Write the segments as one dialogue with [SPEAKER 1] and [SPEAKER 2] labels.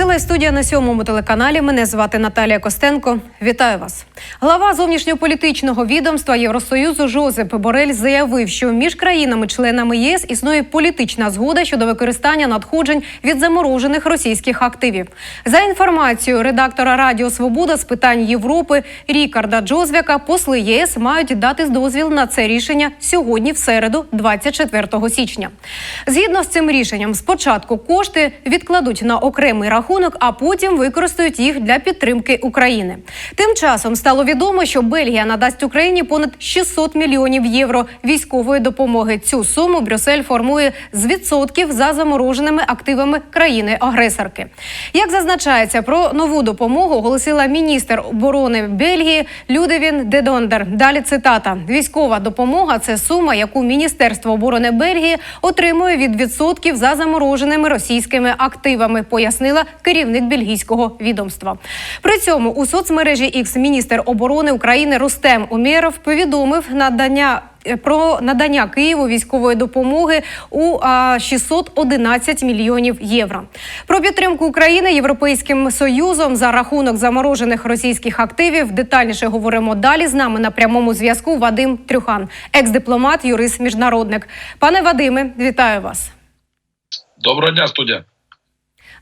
[SPEAKER 1] Теле студія на сьомому телеканалі. Мене звати Наталія Костенко. Вітаю вас. Глава зовнішньополітичного відомства Євросоюзу Жозеп Борель заявив, що між країнами-членами єС існує політична згода щодо використання надходжень від заморожених російських активів. За інформацією редактора Радіо Свобода з питань Європи Рікарда Джозвяка, посли ЄС мають дати дозвіл на це рішення сьогодні, в середу, 24 січня. Згідно з цим рішенням, спочатку кошти відкладуть на окремий рахунок, а потім використають їх для підтримки України. Тим часом стало відомо, що Бельгія надасть Україні понад 600 мільйонів євро військової допомоги. Цю суму Брюссель формує з відсотків за замороженими активами країни-агресорки. Як зазначається, про нову допомогу оголосила міністр оборони Бельгії Людевін Дедондер. Далі цитата: військова допомога це сума, яку Міністерство оборони Бельгії отримує від відсотків за замороженими російськими активами, пояснила керівник бельгійського відомства. При цьому у соцмережі X міністр оборони України Рустем Умєров повідомив надання. е, Про надання Києву військової допомоги у а, 611 мільйонів євро. Про підтримку України Європейським союзом за рахунок заморожених російських активів детальніше говоримо далі. З нами на прямому зв'язку Вадим Трюхан, екс-дипломат, юрист, міжнародник. Пане Вадиме, вітаю вас.
[SPEAKER 2] Доброго дня, студія.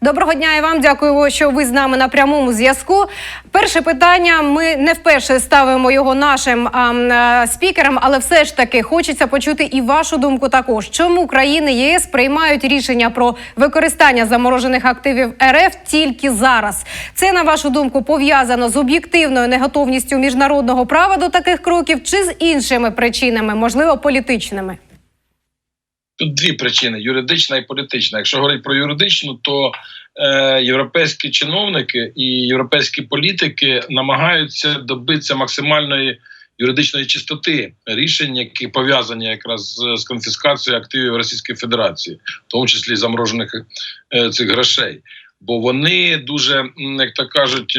[SPEAKER 1] Доброго дня і вам дякую, що ви з нами на прямому зв'язку. Перше питання. Ми не вперше ставимо його нашим а, м, е, спікерам, але все ж таки хочеться почути і вашу думку також. Чому країни ЄС приймають рішення про використання заморожених активів РФ тільки зараз? Це на вашу думку пов'язано з об'єктивною неготовністю міжнародного права до таких кроків, чи з іншими причинами, можливо, політичними?
[SPEAKER 2] Тут дві причини: юридична і політична. Якщо говорити про юридичну, то е, європейські чиновники і європейські політики намагаються добитися максимальної юридичної чистоти рішень, які пов'язані якраз з, конфіскацією активів Російської Федерації, в тому числі заморожених е, цих грошей. Бо вони дуже, як то кажуть,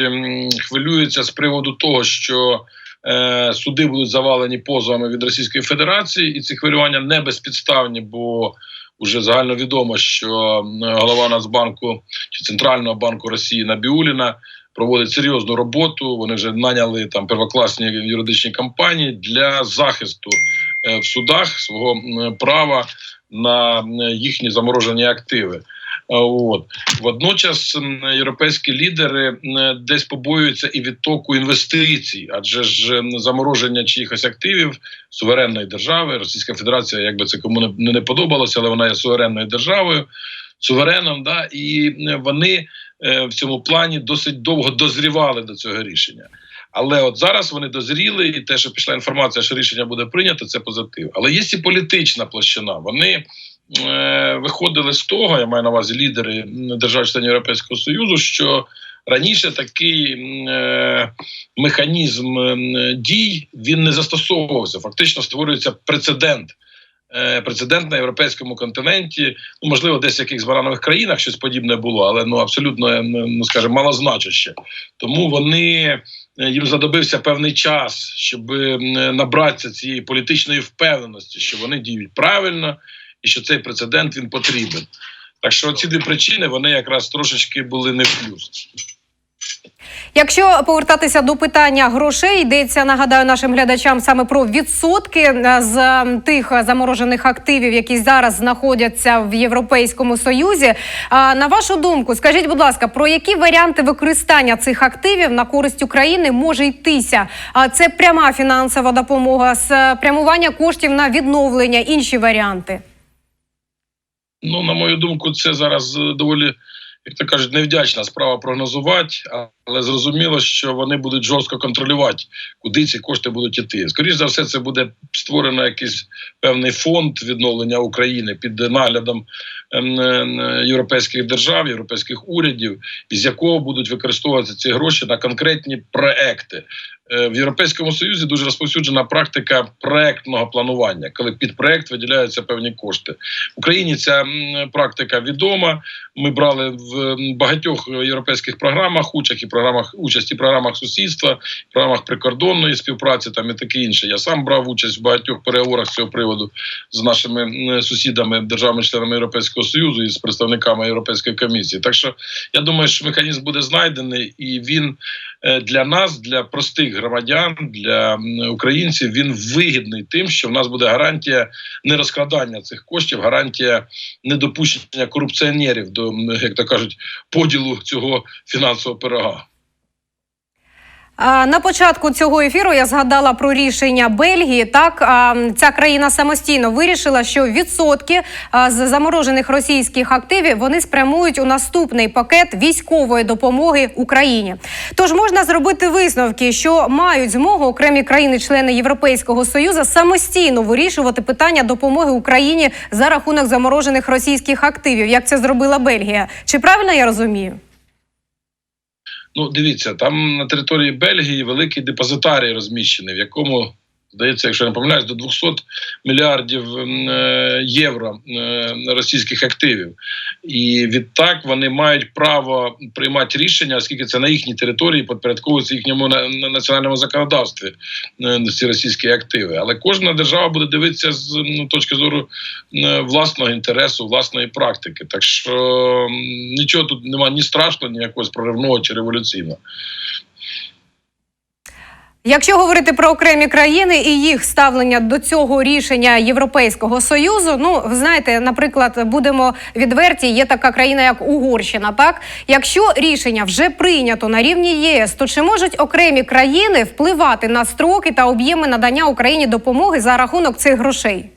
[SPEAKER 2] хвилюються з приводу того, що е, суди будуть завалені позовами від Російської Федерації, і ці хвилювання не безпідставні, бо вже загально відомо, що голова Нацбанку чи Центрального банку Росії Набіуліна проводить серйозну роботу. Вони вже наняли там первокласні юридичні компанії для захисту е, в судах свого права на їхні заморожені активи. От водночас європейські лідери десь побоюються і відтоку інвестицій, адже ж замороження чиїхось активів суверенної держави, Російська Федерація, якби це кому не- не, подобалося, але вона є суверенною державою, сувереном, да і вони е, в цьому плані досить довго дозрівали до цього рішення. Але от зараз вони дозріли, і те, що пішла інформація, що рішення буде прийнято, це позитив. Але є і політична площина. Вони виходили з того, я маю на увазі лідери держав-членів Європейського Союзу, що раніше такий е, механізм дій він не застосовувався. Фактично створюється прецедент. Е, Прецедент на європейському континенті, ну можливо, десь в якихось бананових країнах щось подібне було, але ну абсолютно е, ну скажімо, малозначуще. Тому вони е, їм знадобився певний час, щоб е, набратися цієї політичної впевненості, що вони діють правильно і що цей прецедент він потрібен. Так що ці дві причини вони якраз трошечки були не в плюс.
[SPEAKER 1] Якщо повертатися до питання грошей, йдеться, нагадаю нашим глядачам саме про відсотки е, з тих заморожених активів, які зараз знаходяться в Європейському Союзі. На вашу думку, скажіть, будь ласка, про які варіанти використання цих активів на користь України може йтися? А це пряма фінансова допомога, спрямування коштів на відновлення, інші варіанти.
[SPEAKER 2] Ну, на мою думку, це зараз е, доволі, як то кажуть, невдячна справа прогнозувати, але зрозуміло, що вони будуть жорстко контролювати, куди ці кошти будуть іти. Скоріше за все, це буде створено якийсь певний фонд відновлення України під наглядом ем, е, європейських держав, європейських урядів, із якого будуть використовуватися ці гроші на конкретні проекти. Е, В Європейському Союзі дуже розповсюджена практика проектного планування, коли під проект виділяються певні кошти. В Україні ця практика відома. Ми брали в багатьох європейських програмах участь і програмах участь і програмах сусідства, програмах прикордонної співпраці там і таке інше. Я сам брав участь в багатьох переговорах з цього приводу з нашими сусідами, державами-членами Європейського Союзу і з представниками Європейської комісії. Так що я думаю, що механізм буде знайдений, і він для нас, для простих громадян, для українців, він вигідний тим, що в нас буде гарантія не розкладання цих коштів, гарантія недопущення корупціонерів до, як то кажуть, поділу цього фінансового пирога.
[SPEAKER 1] На початку цього ефіру я згадала про рішення Бельгії. Так ця країна самостійно вирішила, що відсотки з заморожених російських активів вони спрямують у наступний пакет військової допомоги Україні. Тож можна зробити висновки, що мають змогу окремі країни-члени Європейського союзу самостійно вирішувати питання допомоги Україні за рахунок заморожених російських активів, як це зробила Бельгія. Чи правильно я розумію?
[SPEAKER 2] Ну, дивіться, там на території Бельгії великий депозитарій розміщений, в якому здається, якщо я не помиляюсь, до 200 мільярдів е, євро е, російських активів. І відтак вони мають право приймати рішення, оскільки це на їхній території підпорядковується їхньому на- на національному законодавстві е, ці російські активи. Але кожна держава буде дивитися з ну, точки зору власного інтересу, власної практики. Так що нічого тут немає ні страшного, ні якогось проривного чи революційного.
[SPEAKER 1] Якщо говорити про окремі країни і їх ставлення до цього рішення Європейського союзу, ну ви знаєте, наприклад, будемо відверті, є така країна, як Угорщина. Так, якщо рішення вже прийнято на рівні ЄС, то чи можуть окремі країни впливати на строки та об'єми надання Україні допомоги за рахунок цих грошей?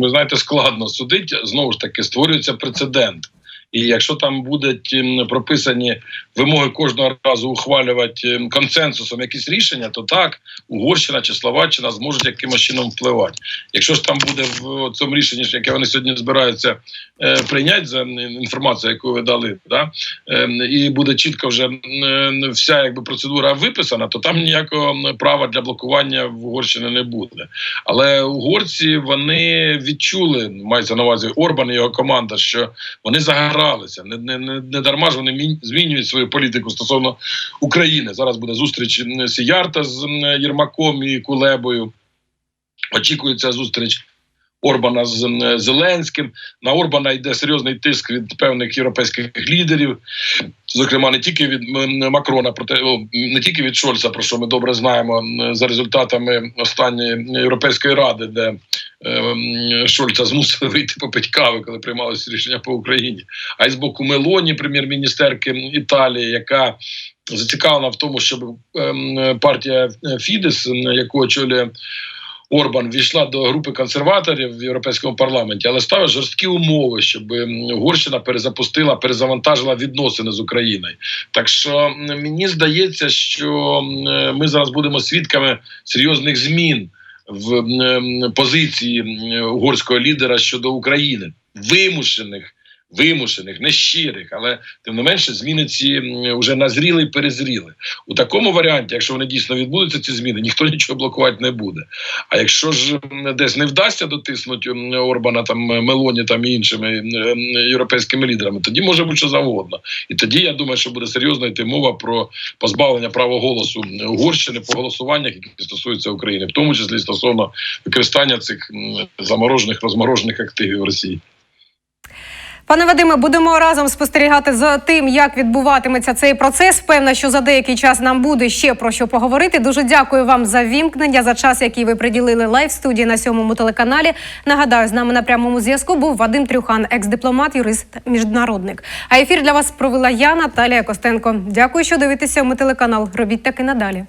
[SPEAKER 2] Ви знаєте, складно судити. Знову ж таки, створюється прецедент. І якщо там будуть прописані вимоги кожного разу ухвалювати консенсусом якісь рішення, то так Угорщина чи Словаччина зможуть якимось чином впливати. Якщо ж там буде в цьому рішенні, яке вони сьогодні збираються е, прийняти за інформацію, яку ви дали, да, е, і буде чітко вже вся якби процедура виписана, то там ніякого права для блокування в Угорщини не буде. Але угорці вони відчули, мається на увазі Орбан і його команда, що вони загралися. Не, не, не, не дарма ж вони мін- змінюють свою політику стосовно України. Зараз буде зустріч Сіярта з Єрмаком і Кулебою. Очікується зустріч. Орбана з Зеленським на Орбана йде серйозний тиск від певних європейських лідерів, зокрема не тільки від Макрона, проте не тільки від Шольца, про що ми добре знаємо за результатами останньої європейської ради, де Шольца змусили вийти попити кави, коли приймалося рішення по Україні. А й з боку Мелоні, прем'єр-міністерки Італії, яка зацікавлена в тому, щоб ем, партія Фідес, яку очолює Орбан війшла до групи консерваторів в європейському парламенті, але ставить жорсткі умови, щоб Угорщина перезапустила, перезавантажила відносини з Україною. Так що мені здається, що ми зараз будемо свідками серйозних змін в позиції угорського лідера щодо України, вимушених. Вимушених, нещирих, але тим не менше зміни ці вже назріли і перезріли. У такому варіанті, якщо вони дійсно відбудуться, ці зміни, ніхто нічого блокувати не буде. А якщо ж десь не вдасться дотиснути Орбана там Мелоні там і іншими м, європейськими лідерами, тоді може бути що завгодно. І тоді я думаю, що буде серйозно йти мова про позбавлення права голосу Угорщини по голосуваннях, які стосуються України, в тому числі стосовно використання цих заморожених розморожених активів Росії.
[SPEAKER 1] Пане Вадиме, будемо разом спостерігати за тим, як відбуватиметься цей процес. Певна, що за деякий час нам буде ще про що поговорити. Дуже дякую вам за вімкнення, за час, який ви приділили лайв студії на сьомому телеканалі. Нагадаю, з нами на прямому зв'язку був Вадим Трюхан, екс-дипломат, юрист, міжнародник. А ефір для вас провела я, Наталія Костенко. Дякую, що дивитеся. Ми телеканал. Робіть так і надалі.